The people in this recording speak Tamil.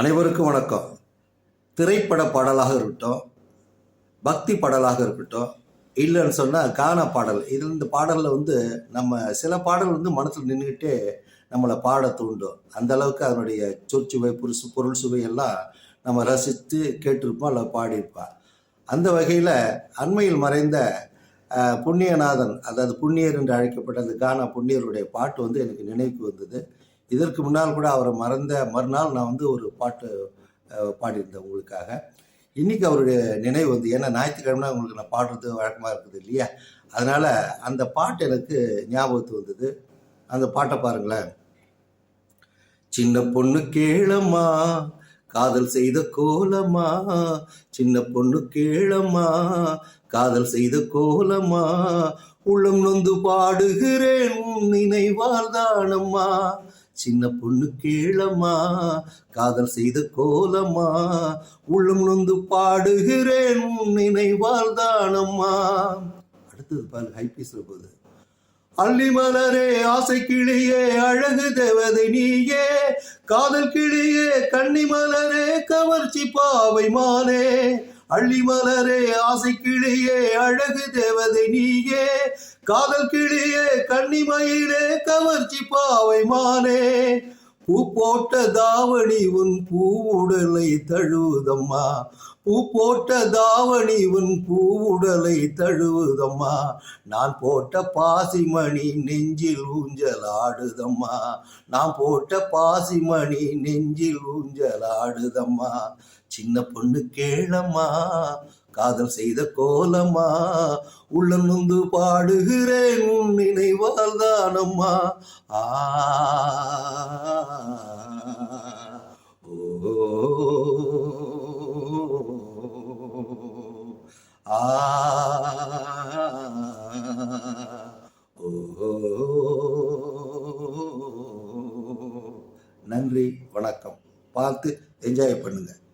அனைவருக்கும் வணக்கம். திரைப்பட பாடலாக இருக்கட்டும் பக்தி பாடலாக இருக்கட்டும் இல்லைன்னு சொன்னால் கானா பாடல். இது இந்த பாடலில் வந்து நம்ம சில பாடல் வந்து மனசில் நின்றுக்கிட்டே நம்மளை பாட தூண்டும். அந்த அளவுக்கு அதனுடைய சொற்சுவை புருசு பொருள் சுவை எல்லாம் நம்ம ரசித்து கேட்டிருப்போம் அல்ல பாடியிருப்போம். அந்த வகையில் அண்மையில் மறைந்த புண்ணியநாதன் அதாவது புண்ணியர் என்று அழைக்கப்பட்ட அந்த கானா புண்ணியருடைய பாட்டு வந்து எனக்கு நினைவுக்கு வந்தது. இதற்கு முன்னால் கூட அவரை மறந்த மறுநாள் நான் வந்து ஒரு பாட்டு பாடியிருந்தேன் உங்களுக்காக. இன்னைக்கு அவருடைய நினைவு வந்து ஏன்னா ஞாயிற்றுக்கிழமை உங்களுக்கு நான் பாடுறது வழக்கமாக இருக்குது இல்லையா? அதனால் அந்த பாட்டு எனக்கு ஞாபகத்து வந்தது. அந்த பாட்டை பாருங்களேன். சின்ன பொண்ணு கேளம்மா காதல் செய்த கோலமா சின்ன பொண்ணு கேளம்மா காதல் செய்த கோலமா உள்ளம் நொந்து பாடுகிறேன் உன் நினைவால் தானம்மா. சின்ன பொண்ணு கேளம்மா காதல் செய்த கோலமா உள்ளம் நொந்து பாடுகிறேன் உன் நினைவால் தானம்மா. அடுத்தது பாரு ஹைபீஸ்ல போகுது அள்ளி மலரே ஆசை கிளியே அழகு தேவதை நீயே. காதல் கிளியே கன்னி மலரே கவர்ச்சி பாவை மானே. அள்ளி மலரே ஆசை கிளியே அழகு தேவதை நீயே. காதல் கிளியே கன்னிமயிலே கவர்ச்சி பாவை மானே. பூ போட்ட தாவணி உன் பூவுடலை தழுவுதம்மா. பூ போட்ட தாவணி உன் பூவுடலை தழுவுதம்மா. நான் போட்ட பாசிமணி நெஞ்சில் ஊஞ்சல் ஆடுதம்மா நான் போட்ட பாசிமணி நெஞ்சில் ஊஞ்சல் ஆடுதம்மா சின்ன பொண்ணு கேளம்மா காதல் செய்த கோலம்மா உள்ள நொந்து பாடுகிறேன் உன் நினைவால் தானம்மா. ஆ. ஓ. ஆ. ஓ. நன்றி வணக்கம். பார்த்து என்ஜாய் பண்ணுங்கள்